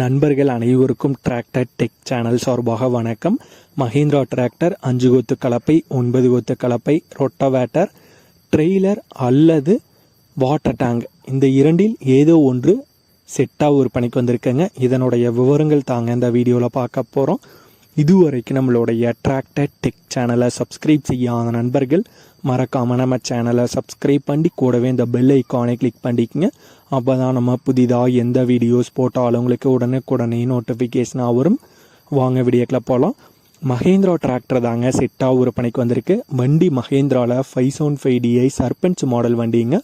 நண்பர்கள் அனைவருக்கும் tractor tech channel சார்பாக வணக்கம். மஹிந்திரா டிராக்டர் அஞ்சு கொத்து கலப்பை ஒன்பது கொத்து கலப்பை ரொட்டவேட்டர் ட்ரெய்லர் அல்லது வாட்டர் டேங்க் இந்த இரண்டில் ஏதோ ஒன்று செட்டாக விற்பனைக்கு வந்திருக்குங்க. இதனுடைய விவரங்கள் தாங்க இந்த வீடியோவில் பார்க்க போகிறோம் இதுவரைக்கும் நம்மளுடைய அட்ராக்டட் டெக் சேனலை சப்ஸ்கிரைப் செய்யாத நண்பர்கள் மறக்காமல் நம்ம சேனலை சப்ஸ்கிரைப் பண்ணி கூடவே இந்த பெல் ஐக்கானை கிளிக் பண்ணிக்கங்க. அப்போ தான் நம்ம புதிதாக எந்த வீடியோஸ் போட்டாலும் உங்களுக்கு உடனுக்குடனே நோட்டிஃபிகேஷனாக வரும். வாங்க வீடியோக்கில் போகலாம் மகேந்திரா டிராக்டர் தாங்க செட்டாக விற்பனைக்கு வந்திருக்கு. வண்டி மகேந்திராவில் five seven five DI Sarpanch model வண்டிங்க.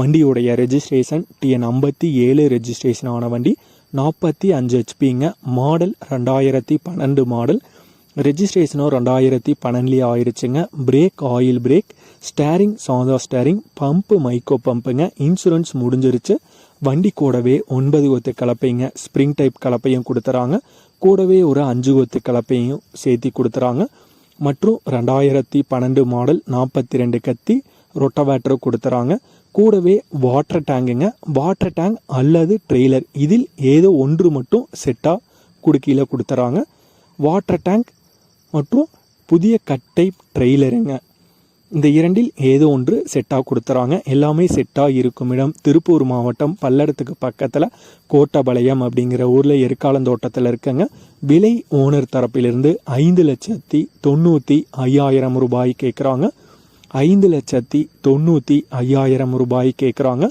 வண்டியுடைய ரெஜிஸ்ட்ரேஷன் டிஎன் ஐம்பத்தி ஏழு ரெஜிஸ்ட்ரேஷன் ஆன வண்டி. நாற்பத்தி அஞ்சு ஹெச்பிங்க மாடல் ரெண்டாயிரத்தி பன்னெண்டு மாடல். ரெஜிஸ்ட்ரேஷனும் ரெண்டாயிரத்தி பன்னெண்டுலேயே ஆயிடுச்சுங்க பிரேக் ஆயில் பிரேக் ஸ்டேரிங் சாதா ஸ்டேரிங் பம்பு மைக்கோ பம்புங்க இன்சூரன்ஸ் முடிஞ்சிருச்சு. வண்டி கூடவே ஒன்பது கொத்து கலப்பைங்க. ஸ்ப்ரிங் டைப் கலப்பையும் கொடுத்துறாங்க. கூடவே ஒரு அஞ்சு கொத்து கலப்பையும் சேர்த்தி கொடுத்துறாங்க. மற்றும் ரெண்டாயிரத்தி பன்னெண்டு மாடல் நாற்பத்தி ரெண்டு கத்தி ரொட்டவேட்டரும் கொடுத்துறாங்க. கூடவே வாட்டர் டேங்குங்க வாட்டர் டேங்க் அல்லது ட்ரெய்லர் இதில் ஏதோ ஒன்று மட்டும் செட்டாக குடுக்கையில் கொடுத்துறாங்க. வாட்டர் டேங்க் மற்றும் புதிய கட்டை ட்ரெய்லருங்க இந்த இரண்டில் ஏதோ ஒன்று செட்டாக கொடுத்துறாங்க. எல்லாமே செட்டாக இருக்கும் இடம். திருப்பூர் மாவட்டம் பல்லடத்துக்கு பக்கத்தில் கோட்டபாளையம் அப்படிங்கிற ஊரில் எருக்காலந்தோட்டத்தில் இருக்கங்க. விலை ஓனர் தரப்பிலிருந்து ஐந்து லட்சத்தி தொண்ணூற்றி ஐயாயிரம் ரூபாய் கேட்குறாங்க ஐந்து லட்சத்தி தொண்ணூற்றி ஐயாயிரம் ரூபாய் கேட்குறாங்க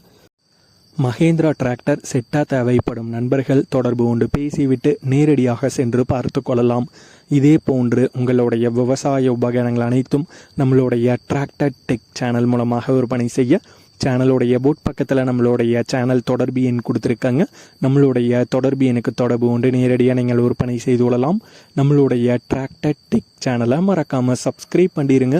மகேந்திரா டிராக்டர் செட்டாக தேவைப்படும் நண்பர்கள் தொடர்பு கொண்டு பேசிவிட்டு நேரடியாக சென்று பார்த்து கொள்ளலாம். இதே போன்று உங்களுடைய விவசாய உபகரணங்கள் அனைத்தும் நம்மளுடைய டிராக்டர் டெக் சேனல் மூலமாக விற்பனை செய்ய சேனலுடைய போட் பக்கத்தில் நம்மளுடைய சேனல் தொடர்பு எண் கொடுத்துருக்காங்க. நம்மளுடைய தொடர்பு எனக்கு தொடர்பு கொண்டு நேரடியாக நீங்கள் விற்பனை செய்து கொள்ளலாம். நம்மளுடைய டிராக்டர் டெக் சேனலை மறக்காமல் சப்ஸ்கிரைப் பண்ணிடுங்க